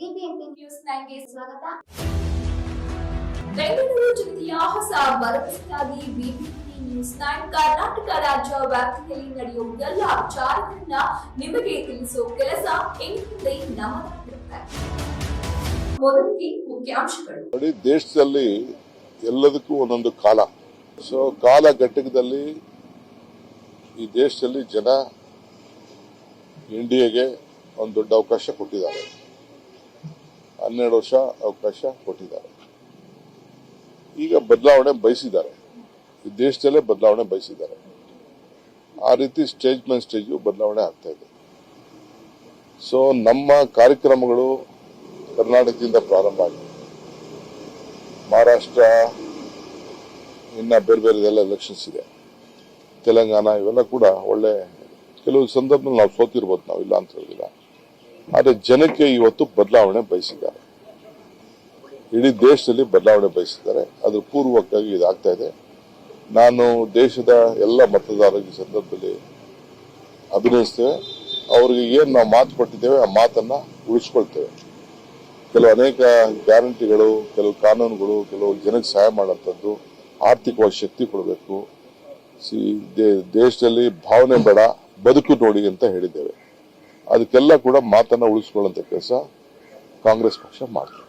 BBMP news ನೈನ್ಗೆ ಸ್ವಾಗತ. ಬೆಂಗಳೂರು ಜಿಲ್ಲೆಯ ಹೊಸ ಭರವಸೆಯಾಗಿ ಬಿಬಿಎಂಪಿ ನ್ಯೂಸ್ ನೈನ್ ಕರ್ನಾಟಕ ರಾಜ್ಯ ವ್ಯಾಪ್ತಿಯಲ್ಲಿ ನಡೆಯುವ ಎಲ್ಲ ವಿಚಾರಗಳನ್ನ ನಿಮಗೆ ತಿಳಿಸುವ ಕೆಲಸ ಇನ್ಮುಂದೆ ನಮ್ಮದಾಗಿರುತ್ತೆ ಮೊದಲಿಗೆ ಮುಖ್ಯಾಂಶಗಳು. ದೇಶದಲ್ಲಿ ಎಲ್ಲದಕ್ಕೂ ಒಂದೊಂದು ಕಾಲ. ಸೊ ಕಾಲ ಘಟಕದಲ್ಲಿ ಈ ದೇಶದಲ್ಲಿ ಜನ ಇಂಡಿಯಾಗೆ ಒಂದು ದೊಡ್ಡ ಅವಕಾಶ ಕೊಟ್ಟಿದ್ದಾರೆ. ಹನ್ನೆರಡು ವರ್ಷ ಅವಕಾಶ ಕೊಟ್ಟಿದ್ದಾರೆ. ಈಗ ಬದಲಾವಣೆ ಬಯಸಿದ್ದಾರೆ. ಈ ದೇಶದಲ್ಲೇ ಬದಲಾವಣೆ ಬಯಸಿದ್ದಾರೆ. ಆ ರೀತಿ ಸ್ಟೇಜ್ ಮೇಲೆ ಸ್ಟೇಜು ಬದಲಾವಣೆ ಆಗ್ತಾ ಇದೆ. ಸೊ ನಮ್ಮ ಕಾರ್ಯಕ್ರಮಗಳು ಕರ್ನಾಟಕದಿಂದ ಪ್ರಾರಂಭ ಆಗಿದೆ. ಮಹಾರಾಷ್ಟ್ರ, ಇನ್ನ ಬೇರೆ ಬೇರೆದೆಲ್ಲ ಎಲೆಕ್ಷನ್ಸ್ ಇದೆ. ತೆಲಂಗಾಣ ಇವೆಲ್ಲ ಕೂಡ ಒಳ್ಳೆ, ಕೆಲವು ಸಂದರ್ಭದಲ್ಲಿ ನಾವು ಸೋತಿರ್ಬೋದು ನಾವು, ಇಲ್ಲ ಅಂತ ಹೇಳಿಲ್ಲ ಆದರೆ ಜನಕ್ಕೆ ಇವತ್ತು ಬದಲಾವಣೆ ಬಯಸಿದ್ದಾರೆ. ಇಡೀ ದೇಶದಲ್ಲಿ ಬದಲಾವಣೆ ಬಯಸಿದ್ದಾರೆ. ಅದ್ರ ಪೂರ್ವಕವಾಗಿ ಇದಾಗ್ತಾ ಇದೆ. ನಾನು ದೇಶದ ಎಲ್ಲ ಮತದಾರರ ಸಂದರ್ಭದಲ್ಲಿ ಅಭಿನಯಿಸ್ತೇವೆ ಅವರಿಗೆ ಏನು ನಾವು ಮಾತು ಕೊಟ್ಟಿದ್ದೇವೆ, ಆ ಮಾತನ್ನ ಉಳಿಸ್ಕೊಳ್ತೇವೆ. ಕೆಲವು ಅನೇಕ ಗ್ಯಾರಂಟಿಗಳು, ಕೆಲವು ಕಾನೂನುಗಳು, ಕೆಲವು ಜನಕ್ಕೆ ಸಹಾಯ ಮಾಡೋಂಥದ್ದು ಆರ್ಥಿಕವಾಗಿ ಶಕ್ತಿ ಕೊಡಬೇಕು. ಸಿ ದೇಶದಲ್ಲಿ ಭಾವನೆ ಬೇಡ, ಬದುಕು ನೋಡಿ ಅಂತ ಹೇಳಿದ್ದೇವೆ. ಅದಕ್ಕೆಲ್ಲ ಕೂಡ ಮಾತನ್ನ ಉಳಿಸ್ಕೊಳ್ಳುವಂತ ಕೆಲಸ ಕಾಂಗ್ರೆಸ್ ಪಕ್ಷ ಮಾಡ್ತದೆ.